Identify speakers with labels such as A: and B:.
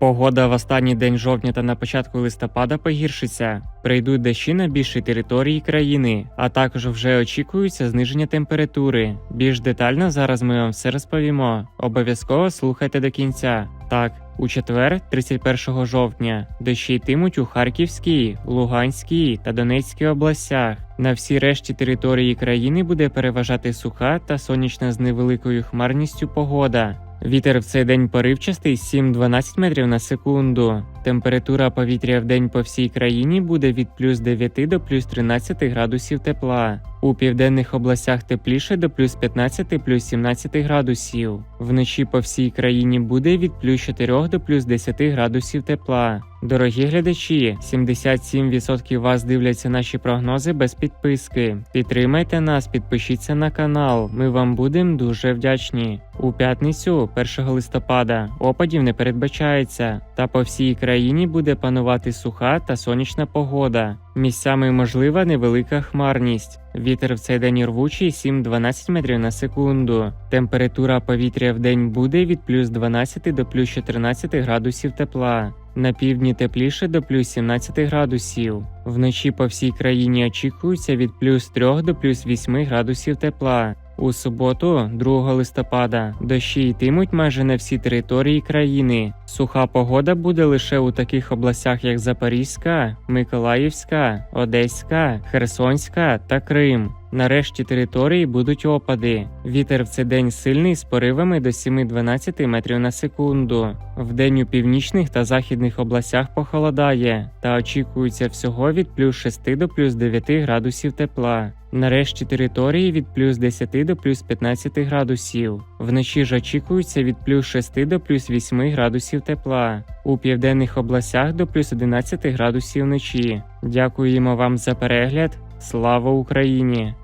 A: Погода в останній день жовтня та на початку листопада погіршиться. Прийдуть дощі на більшій території країни, а також вже очікується зниження температури. Більш детально зараз ми вам все розповімо. Обов'язково слухайте до кінця. Так, у четвер, 31 жовтня, дощі йтимуть у Харківській, Луганській та Донецькій областях. На всій решті території країни буде переважати суха та сонячна з невеликою хмарністю погода. Вітер в цей день поривчастий 7-12 метрів на секунду. Температура повітря в день по всій країні буде від плюс 9 до плюс 13 градусів тепла. У південних областях тепліше до плюс 15 плюс 17 градусів. Вночі по всій країні буде від плюс 4 до плюс 10 градусів тепла. Дорогі глядачі, 77% вас дивляться наші прогнози без підписки. Підтримайте нас, підпишіться на канал. Ми вам будемо дуже вдячні. У п'ятницю, 1 листопада, опадів не передбачається, та по всій країні буде панувати суха та сонячна погода. Місцями можлива невелика хмарність. Вітер в цей день рвучий 7-12 метрів на секунду. Температура повітря в день буде від плюс 12 до плюс 14 градусів тепла. На півдні тепліше до плюс 17 градусів. Вночі по всій країні очікується від плюс 3 до плюс 8 градусів тепла. У суботу, 2 листопада, дощі йтимуть майже на всій території країни. Суха погода буде лише у таких областях, як Запорізька, Миколаївська, Одеська, Херсонська та Крим. Нарешті території будуть опади. Вітер в цей день сильний з поривами до 7-12 метрів на секунду. Вдень у північних та західних областях похолодає, та очікується всього від плюс 6 до плюс 9 градусів тепла. Нарешті території від плюс 10 до плюс 15 градусів. Вночі ж очікується від плюс 6 до плюс 8 градусів тепла. У південних областях до плюс 11 градусів вночі. Дякуємо вам за перегляд. Слава Україні!